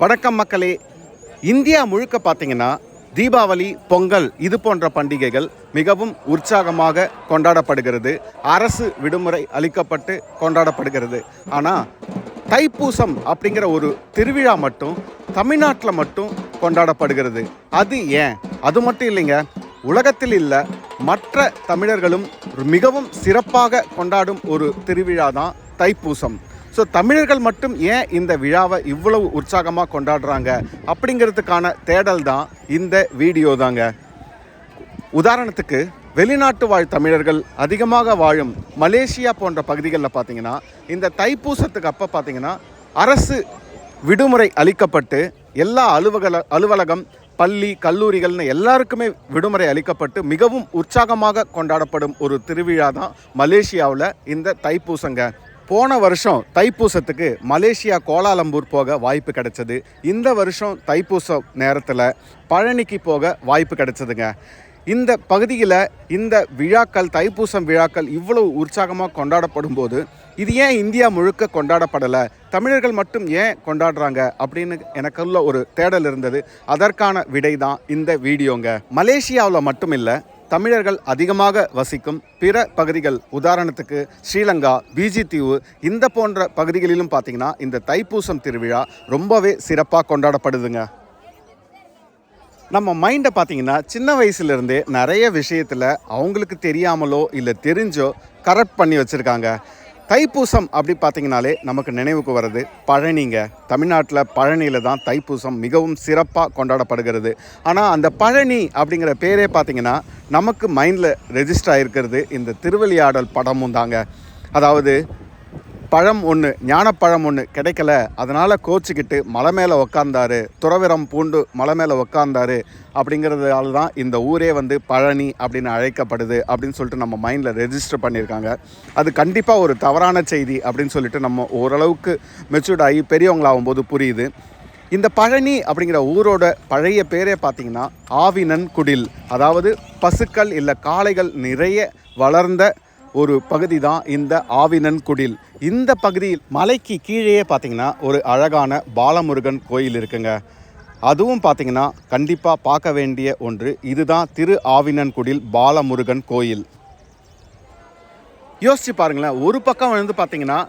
வணக்கம் மக்களே. இந்தியா முழுக்க பார்த்தீங்கன்னா தீபாவளி பொங்கல் இது போன்ற பண்டிகைகள் மிகவும் உற்சாகமாக கொண்டாடப்படுகிறது. அரசு விடுமுறை அளிக்கப்பட்டு கொண்டாடப்படுகிறது. ஆனால் தைப்பூசம் அப்படிங்கிற ஒரு திருவிழா மட்டும் தமிழ்நாட்டில் மட்டும் கொண்டாடப்படுகிறது. அது ஏன்? அது மட்டும் இல்லைங்க. உலகத்தில் இல்லை மற்ற தமிழர்களும் மிகவும் சிறப்பாக கொண்டாடும் ஒரு திருவிழா தான் தைப்பூசம். ஸோ தமிழர்கள் மட்டும் ஏன் இந்த விழாவை இவ்வளவு உற்சாகமாக கொண்டாடுறாங்க? அப்படிங்கிறதுக்கான தேடல் தான் இந்த வீடியோ தாங்க. உதாரணத்துக்கு வெளிநாட்டு வாழ் தமிழர்கள் அதிகமாக வாழும் மலேசியா போன்ற பகுதிகளில் பார்த்தீங்கன்னா இந்த தைப்பூசத்துக்கு அப்போ பார்த்தீங்கன்னா அரசு விடுமுறை அளிக்கப்பட்டு எல்லா அலுவலக அலுவலகம் பள்ளி கல்லூரிகள்னு எல்லாருக்குமே விடுமுறை அளிக்கப்பட்டு மிகவும் உற்சாகமாக கொண்டாடப்படும் ஒரு திருவிழா தான் மலேசியாவில் இந்த தைப்பூசங்க. போன வருஷம் தைப்பூசத்துக்கு மலேசியா கோலாலம்பூர் போக வாய்ப்பு கிடைச்சது. இந்த வருஷம் தைப்பூச நேரத்தில் பழனிக்கு போக வாய்ப்பு கிடைச்சதுங்க. இந்த பகுதியில் இந்த விழாக்கள் தைப்பூசம் விழாக்கள் இவ்வளவு உற்சாகமாக கொண்டாடப்படும் போது இது ஏன் இந்தியா முழுக்க கொண்டாடப்படலை? தமிழர்கள் மட்டும் ஏன் கொண்டாடுறாங்க? அப்படின்னு எனக்குள்ள ஒரு தேடல் இருந்தது. அதற்கான விடை தான் இந்த வீடியோங்க. மலேசியாவில் மட்டும் இல்லை தமிழர்கள் அதிகமாக வசிக்கும் பிற பகுதிகள். உதாரணத்துக்கு ஸ்ரீலங்கா பிஜி தீவு இந்த போன்ற பகுதிகளிலும் பார்த்தீங்கன்னா இந்த தைப்பூசம் திருவிழா ரொம்பவே சிறப்பாக கொண்டாடப்படுதுங்க. நம்ம மைண்டை பார்த்தீங்கன்னா சின்ன வயசுலேருந்தே நிறைய விஷயத்தில் அவங்களுக்கு தெரியாமலோ இல்லை தெரிஞ்சோ கரெக்ட் பண்ணி வச்சுருக்காங்க. தைப்பூசம் அப்படி பார்த்தீங்கனாலே நமக்கு நினைவுக்கு வர்றது பழனிங்க. தமிழ்நாட்டில் பழனியில் தான் தைப்பூசம் மிகவும் சிறப்பாக கொண்டாடப்படுகிறது. ஆனால் அந்த பழனி அப்படிங்கிற பேரே பார்த்திங்கன்னா நமக்கு மைண்டில் ரெஜிஸ்டர் ஆகிருக்கிறது இந்த திருவிளையாடல் படமும் தாங்க. அதாவது பழம் ஒன்று ஞானப்பழம் ஒன்று கிடைக்கல. அதனால் கோச்சிக்கிட்டு மலை மேலே உக்காந்தாரு. துறவிரம் பூண்டு மலை மேலே உக்காந்தாரு அப்படிங்கிறதால தான் இந்த ஊரே வந்து பழனி அப்படின்னு அழைக்கப்படுது அப்படின்னு சொல்லிட்டு நம்ம மைண்டில் ரெஜிஸ்டர் பண்ணியிருக்காங்க. அது கண்டிப்பாக ஒரு தவறான செய்தி அப்படின்னு சொல்லிட்டு நம்ம ஓரளவுக்கு மெச்சூர்ட் ஆகி பெரியவங்களாகும் போது புரியுது. இந்த பழனி அப்படிங்கிற ஊரோட பழைய பேரே பார்த்தீங்கன்னா ஆவினன் குடில். அதாவது பசுக்கள் இல்லை காளைகள் நிறைய வளர்ந்த ஒரு பகுதி தான் இந்த ஆவினன் குடில். இந்த பகுதியில் மலைக்கு கீழேயே பார்த்தீங்கன்னா ஒரு அழகான பாலமுருகன் கோயில் இருக்குங்க. அதுவும் பார்த்தீங்கன்னா கண்டிப்பாக பார்க்க வேண்டிய ஒன்று. இதுதான் திரு ஆவினன் குடில் பாலமுருகன் கோயில். யோசிச்சு பாருங்களேன் ஒரு பக்கம் வந்து பார்த்தீங்கன்னா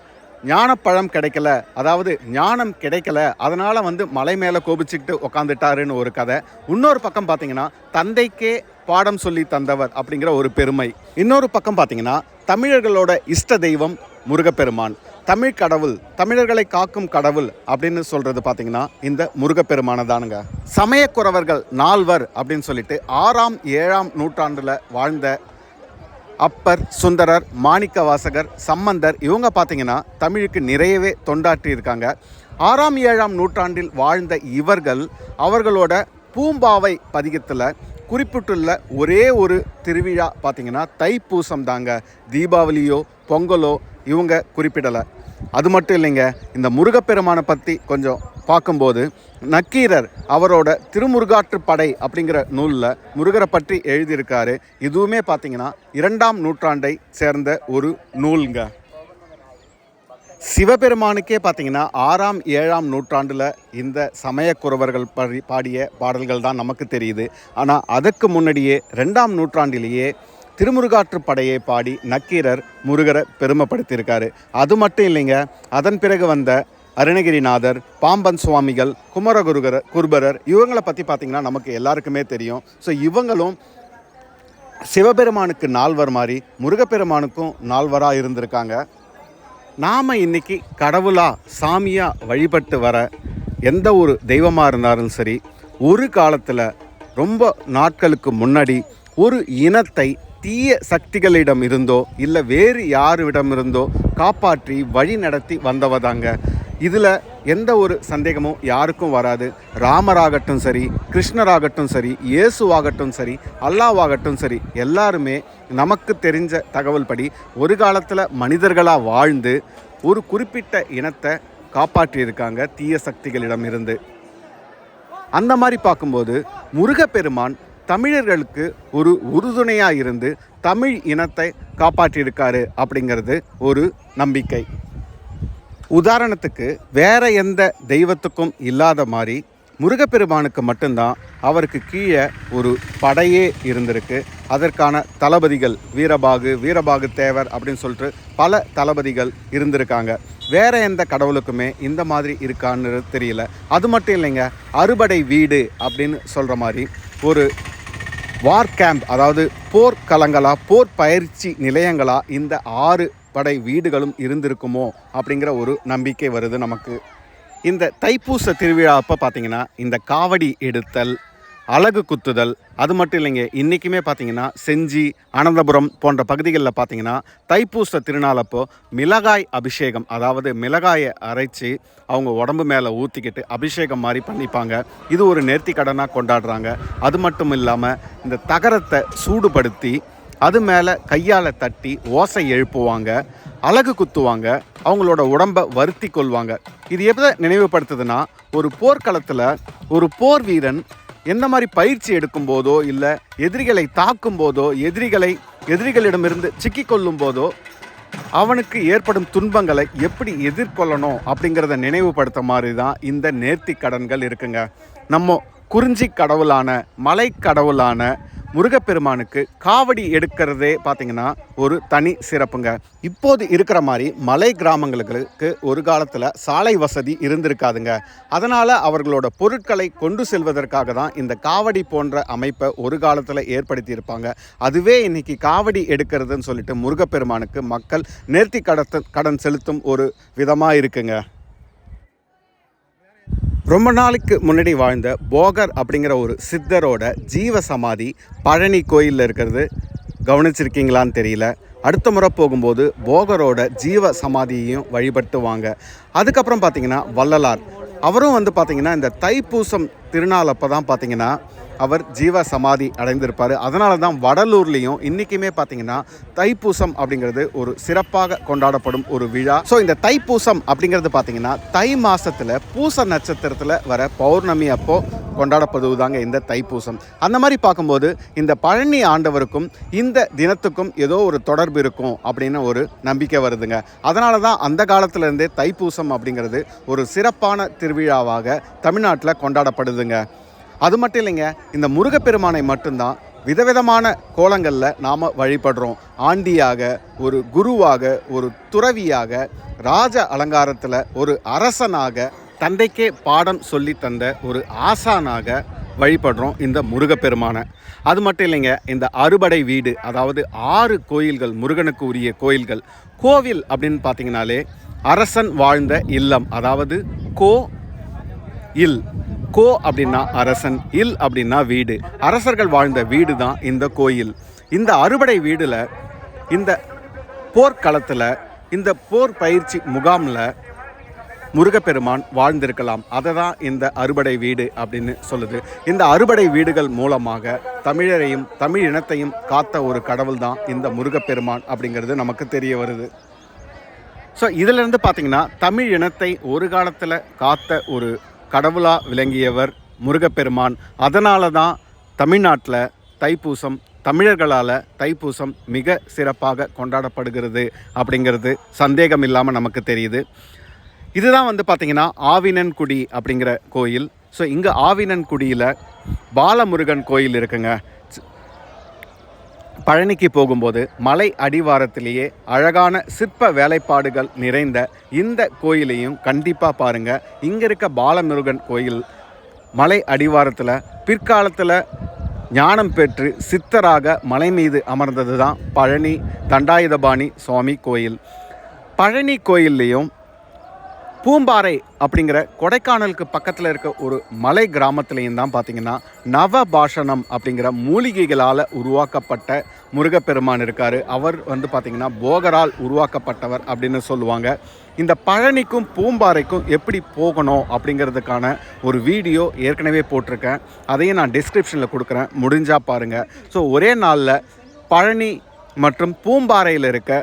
ஞானப்பழம் கிடைக்கல. அதாவது ஞானம் கிடைக்கல. அதனால் வந்து மலை மேலே கோபிச்சுக்கிட்டு உக்காந்துட்டாருன்னு ஒரு கதை. இன்னொரு பக்கம் பார்த்தீங்கன்னா தந்தைக்கே பாடம் சொல்லி தந்தவர் அப்படிங்கிற ஒரு பெருமை. இன்னொரு பக்கம் பார்த்தீங்கன்னா தமிழர்களோட இஷ்ட தெய்வம் முருகப்பெருமான். தமிழ் கடவுள் தமிழர்களை காக்கும் கடவுள் அப்படின்னு சொல்றது பார்த்தீங்கன்னா இந்த முருகப்பெருமானை தானுங்க. சமயக்குறவர்கள் நால்வர் அப்படின்னு சொல்லிட்டு ஆறாம் ஏழாம் நூற்றாண்டில் வாழ்ந்த அப்பர் சுந்தரர் மாணிக்க வாசகர் சம்பந்தர் இவங்க பார்த்தீங்கன்னா தமிழுக்கு நிறையவே தொண்டாற்றி இருக்காங்க. ஆறாம் ஏழாம் நூற்றாண்டில் வாழ்ந்த இவர்கள் அவர்களோட பூம்பாவை பதிகத்தில் குறிப்பிட்டுள்ள ஒரே ஒரு திருவிழா பார்த்தீங்கன்னா தைப்பூசம் தாங்க தீபாவளியோ பொங்கலோ இவங்க குறிப்பிடலை. அது மட்டும் இல்லைங்க இந்த முருகப்பெருமானை பற்றி கொஞ்சம் பார்க்கும்போது நக்கீரர் அவரோட திருமுருகாற்று படை அப்படிங்கிற நூலில் முருகரை பற்றி எழுதியிருக்காரு. இதுவுமே பார்த்தீங்கன்னா இரண்டாம் நூற்றாண்டை சேர்ந்த ஒரு நூலுங்க. சிவபெருமானுக்கே பார்த்தீங்கன்னா ஆறாம் ஏழாம் நூற்றாண்டில் இந்த சமயக்குறவர்கள் படி பாடிய பாடல்கள் தான் நமக்கு தெரியுது. ஆனால் அதற்கு முன்னாடியே ரெண்டாம் நூற்றாண்டிலேயே திருமுருகாற்று படையை பாடி நக்கீரர் முருகரை பெருமைப்படுத்தியிருக்காரு. அது மட்டும் இல்லைங்க அதன் பிறகு வந்த அருணகிரிநாதர் பாம்பன் சுவாமிகள் குமரகுருகர குருபரர் இவங்களை பற்றி பார்த்தீங்கன்னா நமக்கு எல்லாருக்குமே தெரியும். ஸோ இவங்களும் சிவபெருமானுக்கு நால்வர் மாதிரி முருகப்பெருமானுக்கும் நால்வராக இருந்திருக்காங்க. நாம் இன்னைக்கு கடவுளா சாமியா வழிபட்டு வர எந்த ஒரு தெய்வமாக இருந்தாலும் சரி ஒரு காலத்தில் ரொம்ப நாட்களுக்கு முன்னாடி ஒரு இனத்தை தீய சக்திகளிடம் இருந்தோ இல்லை வேறு யாருவிடம் இருந்தோ காப்பாற்றி வழி நடத்தி வந்தவதாங்க இதில் எந்த ஒரு சந்தேகமும் யாருக்கும் வராது. ராமராகட்டும் சரி கிருஷ்ணராகட்டும் சரி இயேசுவாகட்டும் சரி அல்லாவாகட்டும் சரி எல்லாருமே நமக்கு தெரிஞ்ச தகவல் படி ஒரு காலத்தில் மனிதர்களாக வாழ்ந்து ஒரு குறிப்பிட்ட இனத்தை காப்பாற்றியிருக்காங்க தீய சக்திகளிடம் இருந்து அந்த மாதிரி பார்க்கும்போது முருகப்பெருமான் தமிழர்களுக்கு ஒரு உறுதுணையாக இருந்து தமிழ் இனத்தை காப்பாற்றியிருக்காரு அப்படிங்கிறது ஒரு நம்பிக்கை. உதாரணத்துக்கு வேற எந்த தெய்வத்துக்கும் இல்லாத மாதிரி முருகப்பெருமானுக்கு மட்டும்தான் அவருக்கு கீழே ஒரு படையே இருந்திருக்கு. அதற்கான தளபதிகள் வீரபாகு வீரபாகு தேவர் அப்படின்னு சொல்லிட்டு பல தளபதிகள் இருந்திருக்காங்க. வேற எந்த கடவுளுக்குமே இந்த மாதிரி இருக்கான்னு தெரியல. அது மட்டும் இல்லைங்க அறுபடை வீடு அப்படின்னு சொல்கிற மாதிரி ஒரு வார் கேம்ப் அதாவது போர்க்களங்களாக போர் பயிற்சி நிலையங்களாக இந்த ஆறு படை வீடுகளும் இருந்திருக்குமோ அப்படிங்கிற ஒரு நம்பிக்கை வருது நமக்கு. இந்த தைப்பூச திருவிழா அப்போ பார்த்தீங்கன்னா இந்த காவடி எடுத்தல் அலகு குத்துதல் அது மட்டும் இல்லைங்க இன்றைக்குமே பார்த்தீங்கன்னா செஞ்சி அனந்தபுரம் போன்ற பகுதிகளில் பார்த்தீங்கன்னா தைப்பூச திருநாளப்போ மிளகாய் அபிஷேகம் அதாவது மிளகாயை அரைச்சி அவங்க உடம்பு மேலே ஊற்றிக்கிட்டு அபிஷேகம் மாதிரி பண்ணிப்பாங்க. இது ஒரு நேர்த்தி கடனாக கொண்டாடுறாங்க. அது மட்டும் இல்லாமல் இந்த தகரத்தை சூடுபடுத்தி அது மேலே கையால் தட்டி ஓசை எழுப்புவாங்க அழகு குத்துவாங்க அவங்களோட உடம்பை வருத்தி கொள்வாங்க. இது எதை நினைவுபடுத்துதுன்னா ஒரு போர்க்களத்தில் ஒரு போர் வீரன் எந்த மாதிரி பயிற்சி எடுக்கும் போதோ இல்லை எதிரிகளை தாக்கும் போதோ எதிரிகளை எதிரிகளிடமிருந்து சிக்கிக்கொள்ளும் போதோ அவனுக்கு ஏற்படும் துன்பங்களை எப்படி எதிர்கொள்ளணும் அப்படிங்கிறத நினைவுபடுத்த மாதிரி தான் இந்த நேர்த்தி கடன்கள் இருக்குங்க. நம்ம குறிஞ்சி கடவுளான மலை கடவுளான முருகப்பெருமானுக்கு காவடி எடுக்கிறதே பார்த்தீங்கன்னா ஒரு தனி சிறப்புங்க. இப்போது இருக்கிற மாதிரி மலை கிராமங்களுக்கு ஒரு காலத்தில் சாலை வசதி இருந்திருக்காதுங்க. அதனால் அவர்களோட பொருட்களை கொண்டு செல்வதற்காக தான் இந்த காவடி போன்ற அமைப்பை ஒரு காலத்தில் ஏற்படுத்தியிருப்பாங்க. அதுவே இன்னைக்கு காவடி எடுக்கிறதுன்னு சொல்லிட்டு முருகப்பெருமானுக்கு மக்கள் நேர்த்தி கடத்த கடன் செலுத்தும் ஒரு விதமாக இருக்குங்க. ரொம்ப நாளுக்கு முன்னாடி வாழ்ந்த போகர் அப்படிங்கிற ஒரு சித்தரோட ஜீவ சமாதி பழனி கோயிலில் இருக்கிறது. கவனிச்சிருக்கீங்களான்னு தெரியல. அடுத்த முறை போகும்போது போகரோட ஜீவ சமாதியையும் வழிபட்டுவாங்க அதுக்கப்புறம் பார்த்தீங்கன்னா வள்ளலார். அவரும் வந்து பார்த்திங்கன்னா இந்த தைப்பூசம் திருநாள் அப்போ தான் பார்த்தீங்கன்னா அவர் ஜீவ சமாதி அடைந்திருப்பார். அதனால தான் வடலூர்லேயும் இன்றைக்குமே பார்த்தீங்கன்னா தைப்பூசம் அப்படிங்கிறது ஒரு சிறப்பாக கொண்டாடப்படும் ஒரு விழா. ஸோ இந்த தைப்பூசம் அப்படிங்கிறது பார்த்தீங்கன்னா தை மாதத்தில் பூச நட்சத்திரத்தில் வர பௌர்ணமி அப்போ கொண்டாடப்படுவது தாங்க இந்த தைப்பூசம். அந்த மாதிரி பார்க்கும்போது இந்த பழனி ஆண்டவருக்கும் இந்த தினத்துக்கும் ஏதோ ஒரு தொடர்பு இருக்கும் அப்படின்னு ஒரு நம்பிக்கை வருதுங்க. அதனால தான் அந்த காலத்திலேருந்தே தைப்பூசம் அப்படிங்கிறது ஒரு சிறப்பான திருவிழாவாக தமிழ்நாட்டில் கொண்டாடப்படுதுங்க. அது மட்டும் இல்லைங்க இந்த முருகப்பெருமானை மட்டும்தான் விதவிதமான கோலங்களில் நாம் வழிபடுறோம். ஆண்டியாக ஒரு குருவாக ஒரு துறவியாக ராஜ அலங்காரத்தில் ஒரு அரசனாக தந்தைக்கே பாடம் சொல்லி தந்த ஒரு ஆசானாக வழிபடுறோம் இந்த முருகப்பெருமானை. அது மட்டும் இல்லைங்க இந்த அறுபடை வீடு அதாவது ஆறு கோயில்கள் முருகனுக்கு உரிய கோயில்கள் கோவில் அப்படின்னு பார்த்தீங்கனாலே அரசன் வாழ்ந்த இல்லம் அதாவது கோ இல் கோ அப்படின்னா அரசன் இல் அப்படின்னா வீடு. அரசர்கள் வாழ்ந்த வீடு தான் இந்த கோயில். இந்த அறுபடை வீடில் இந்த போர்க்களத்தில் இந்த போர் பயிற்சி முகாமில் முருகப்பெருமான் வாழ்ந்திருக்கலாம். அதை தான் இந்த அறுபடை வீடு அப்படின்னு சொல்லுது. இந்த அறுபடை வீடுகள் மூலமாக தமிழரையும் தமிழ் இனத்தையும் காத்த ஒரு கடவுள் தான் இந்த முருகப்பெருமான் அப்படிங்கிறது நமக்கு தெரிய வருது. ஸோ இதிலிருந்து பார்த்தீங்கன்னா தமிழ் இனத்தை ஒரு காலத்தில் காத்த ஒரு கடவுளாக விளங்கியவர் முருகப்பெருமான். அதனால தான் தமிழ்நாட்டில் தைப்பூசம் தமிழர்களால் தைப்பூசம் மிக சிறப்பாக கொண்டாடப்படுகிறது அப்படிங்கிறது சந்தேகம் இல்லாமல் நமக்கு தெரியுது. இதுதான் வந்து பார்த்திங்கன்னா ஆவினன்குடி அப்படிங்கிற கோயில். ஸோ இங்கே ஆவினன்குடியில் பாலமுருகன் கோயில் இருக்குங்க. பழனிக்கு போகும்போது மலை அடிவாரத்திலேயே அழகான சிற்ப வேலைப்பாடுகள் நிறைந்த இந்த கோயிலையும் கண்டிப்பாக பாருங்கள் இங்கே இருக்க பாலமுருகன் கோயில் மலை அடிவாரத்தில் பிற்காலத்தில் ஞானம் பெற்று சித்தராக மலை மீது அமர்ந்தது தான் பழனி தண்டாயுதபாணி சுவாமி கோயில். பழனி கோயில்லையும் பூம்பாறை அப்படிங்கிற கொடைக்கானலுக்கு பக்கத்தில் இருக்க ஒரு மலை கிராமத்துலேயும் தான் பார்த்தீங்கன்னா நவபாஷணம் அப்படிங்கிற மூலிகைகளால் உருவாக்கப்பட்ட முருகப்பெருமான் இருக்கார். அவர் வந்து பார்த்திங்கன்னா போகரால் உருவாக்கப்பட்டவர் அப்படின்னு சொல்லுவாங்க. இந்த பழனிக்கும் பூம்பாறைக்கும் எப்படி போகணும் அப்படிங்கிறதுக்கான ஒரு வீடியோ ஏற்கனவே போட்டிருக்கேன். அதையும் நான் டிஸ்கிரிப்ஷனில் கொடுக்குறேன். முடிஞ்சால் பாருங்கள் ஸோ ஒரே நாளில் பழனி மற்றும் பூம்பாறையில் இருக்க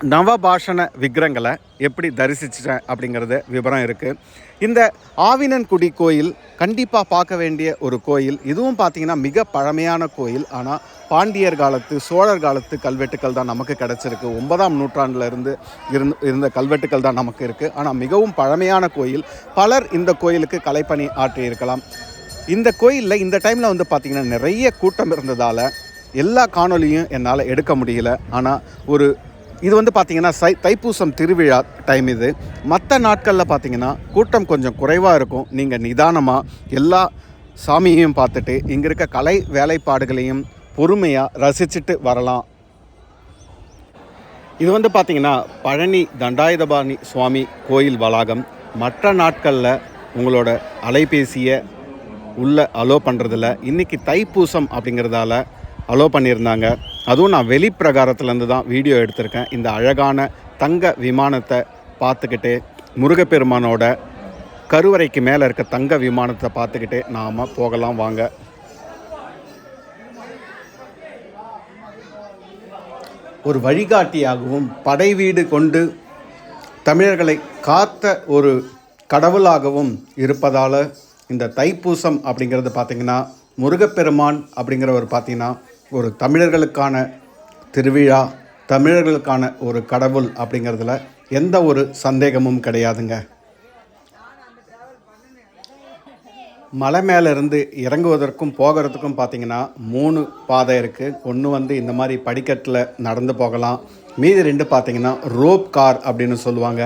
நவபாஷண விக்கிரங்களை எப்படி தரிசிச்சிட்டேன் அப்படிங்கிறது விவரம் இருக்குது இந்த ஆவினன்குடி கோயில் கண்டிப்பாக பார்க்க வேண்டிய ஒரு கோயில். இதுவும் பார்த்தீங்கன்னா மிக பழமையான கோயில். ஆனால் பாண்டியர் காலத்து சோழர் காலத்து கல்வெட்டுக்கள் தான் நமக்கு கிடச்சிருக்கு. ஒன்பதாம் நூற்றாண்டில் இருந்து இருந்து இருந்த கல்வெட்டுக்கள் தான் நமக்கு இருக்குது ஆனால் மிகவும் பழமையான கோயில். பலர் இந்த கோயிலுக்கு கலைப்பணி ஆற்றியிருக்கலாம். இந்த கோயிலில் இந்த டைமில் வந்து பார்த்திங்கன்னா நிறைய கூட்டம் இருந்ததால் எல்லா காணொலியும் என்னால் எடுக்க முடியல. ஆனால் ஒரு இது வந்து பார்த்திங்கன்னா சை தைப்பூசம் திருவிழா டைம் இது. மற்ற நாட்களில் பார்த்தீங்கன்னா கூட்டம் கொஞ்சம் குறைவாக இருக்கும். நீங்கள் நிதானமாக எல்லா சாமியையும் பார்த்துட்டு இங்கே இருக்க கலை வேலைப்பாடுகளையும் பொறுமையாக ரசிச்சுட்டு வரலாம். இது வந்து பார்த்திங்கன்னா பழனி தண்டாயுதபாணி சுவாமி கோயில் வளாகம். மற்ற நாட்களில் உங்களோட அலைபேசியை உள்ளே அலோ பண்ணுறதில்ல இன்றைக்கி தைப்பூசம் அப்படிங்கிறதால அலோ பண்ணியிருந்தாங்க. அதுவும் நான் வெளிப்பிரகாரத்துலேருந்து தான் வீடியோ எடுத்திருக்கேன். இந்த அழகான தங்க விமானத்தை பார்த்துக்கிட்டு முருகப்பெருமானோட கருவறைக்கு மேலே இருக்க தங்க விமானத்தை பார்த்துக்கிட்டு நாம் போகலாம் வாங்க. ஒரு வழிகாட்டியாகவும் படை வீடு கொண்டு தமிழர்களை காத்த ஒரு கடவுளாகவும் இருப்பதால் இந்த தைப்பூசம் அப்படிங்கிறது பார்த்திங்கன்னா முருகப்பெருமான் அப்படிங்கிறவர் பார்த்திங்கன்னா ஒரு தமிழர்களுக்கான திருவிழா தமிழர்களுக்கான ஒரு கடவுள் அப்படிங்கிறதுல எந்த ஒரு சந்தேகமும் கிடையாதுங்க. மலை மேலேருந்து இறங்குவதற்கும் போகிறதுக்கும் பார்த்தீங்கன்னா மூணு பாதை இருக்குது ஒன்று வந்து இந்த மாதிரி படிக்கட்டில் நடந்து போகலாம். மீதி ரெண்டு பார்த்தீங்கன்னா ரோப் கார் அப்படின்னு சொல்லுவாங்க.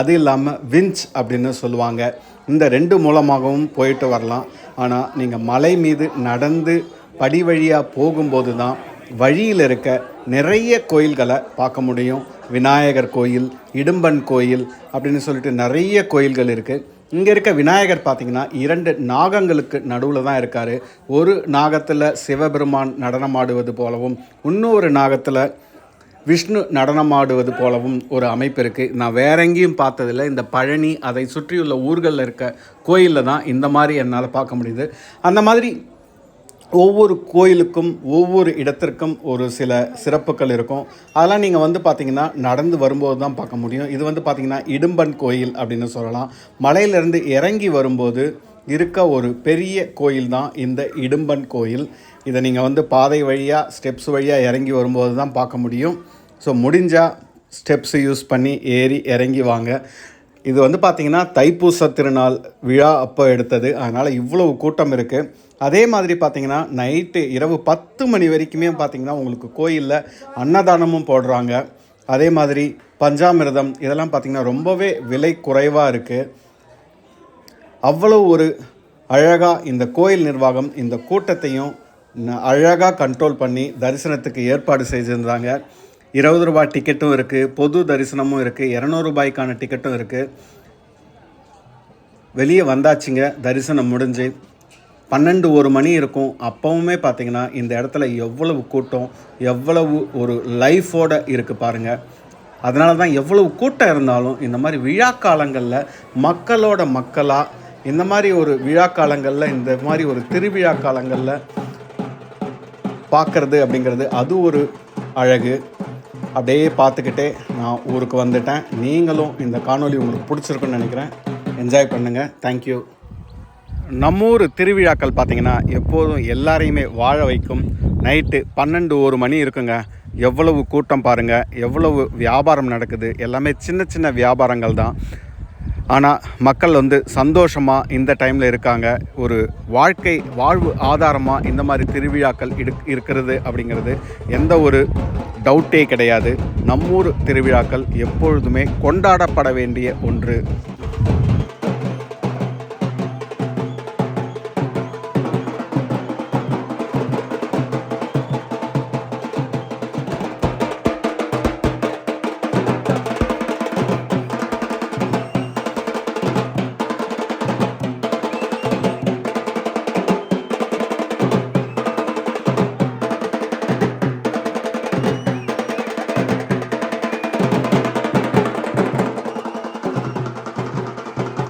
அது இல்லாமல் விஞ்ச் அப்படின்னு சொல்லுவாங்க. இந்த ரெண்டு மூலமாகவும் போயிட்டு வரலாம். ஆனால் நீங்கள் மலை மீது நடந்து படி வழியாக போகும்போது தான் வழியில் இருக்க நிறைய கோயில்களை பார்க்க முடியும். விநாயகர் கோயில் இடும்பன் கோயில் அப்படின்னு சொல்லிட்டு நிறைய கோயில்கள் இருக்குது இங்கே இருக்க விநாயகர் பார்த்திங்கன்னா இரண்டு நாகங்களுக்கு நடுவில் தான் இருக்கார். ஒரு நாகத்தில் சிவபெருமான் நடனமாடுவது போலவும் இன்னொரு நாகத்தில் விஷ்ணு நடனமாடுவது போலவும் ஒரு அமைப்பு இருக்குது நான் வேற எங்கேயும் பார்த்ததில்ல. இந்த பழனி அதை சுற்றியுள்ள ஊர்களில் இருக்க கோயிலில் தான் இந்த மாதிரி என்னால் பார்க்க முடியுது. அந்த மாதிரி ஒவ்வொரு கோயிலுக்கும் ஒவ்வொரு இடத்திற்கும் ஒரு சில சிறப்புகள் இருக்கும். அதெல்லாம் நீங்கள் வந்து பார்த்தீங்கன்னா நடந்து வரும்போது தான் பார்க்க முடியும். இது வந்து பார்த்திங்கன்னா இடும்பன் கோயில் அப்படின்னு சொல்லலாம். மலையிலேருந்து இறங்கி வரும்போது இருக்க ஒரு பெரிய கோயில் தான் இந்த இடும்பன் கோயில். இதை நீங்கள் வந்து பாதை வழியாக ஸ்டெப்ஸ் வழியாக இறங்கி வரும்போது தான் பார்க்க முடியும். ஸோ முடிஞ்சால் ஸ்டெப்ஸ் யூஸ் பண்ணி ஏறி இறங்கி வாங்க. இது வந்து பார்த்திங்கன்னா தைப்பூச திருநாள் விழா அப்போ எடுத்தது. அதனால் இவ்வளவு கூட்டம் இருக்குது அதே மாதிரி பார்த்திங்கன்னா நைட்டு இரவு பத்து மணி வரைக்குமே பார்த்திங்கன்னா உங்களுக்கு கோயிலில் அன்னதானமும் போடுறாங்க. அதே மாதிரி பஞ்சாமிர்தம் இதெல்லாம் பார்த்திங்கன்னா ரொம்பவே விலை குறைவாக இருக்குது அவ்வளோ ஒரு அழகாக இந்த கோயில் நிர்வாகம் இந்த கூட்டத்தையும் அழகாக கண்ட்ரோல் பண்ணி தரிசனத்துக்கு ஏற்பாடு செஞ்சுருந்தாங்க இருபது ரூபாய் டிக்கெட்டும் இருக்குது பொது தரிசனமும் இருக்குது இரநூறுபாய்க்கான டிக்கெட்டும் இருக்குது வெளியே வந்தாச்சுங்க. தரிசனம் முடிஞ்சு. பன்னெண்டு ஒரு மணி இருக்கும். அப்போவுமே பார்த்தீங்கன்னா இந்த இடத்துல எவ்வளவு கூட்டம் எவ்வளவு ஒரு லைஃபோட இருக்குது பாருங்கள் அதனால தான் எவ்வளவு கூட்டம் இருந்தாலும் இந்த மாதிரி விழா காலங்களில் மக்களோட மக்களாக இந்த மாதிரி ஒரு விழா காலங்களில் இந்த மாதிரி ஒரு திருவிழா காலங்களில் பார்க்குறது அப்படிங்கிறது அது ஒரு அழகு. அப்படியே பார்த்துக்கிட்டே நான் ஊருக்கு வந்துட்டேன். நீங்களும் இந்த காணொளி உங்களுக்கு பிடிச்சிருக்குன்னு நினைக்கிறேன். என்ஜாய் பண்ணுங்கள் தேங்க்யூ நம்மூர் திருவிழாக்கள் பார்த்திங்கன்னா எப்போதும் எல்லாரையுமே வாழ வைக்கும். நைட்டு பன்னெண்டு ஒரு மணி இருக்குங்க. எவ்வளவு கூட்டம் பாருங்கள் எவ்வளவு வியாபாரம் நடக்குது. எல்லாமே சின்ன சின்ன வியாபாரங்கள் தான். ஆனால் மக்கள் வந்து சந்தோஷமாக இந்த டைமில் இருக்காங்க. ஒரு வாழ்க்கை வாழ்வு ஆதாரமாக இந்த மாதிரி திருவிழாக்கள் இடு இருக்கிறது அப்படிங்கிறது எந்த ஒரு டவுட்டே கிடையாது. நம்மூர் திருவிழாக்கள் எப்பொழுதுமே கொண்டாடப்பட வேண்டிய ஒன்று.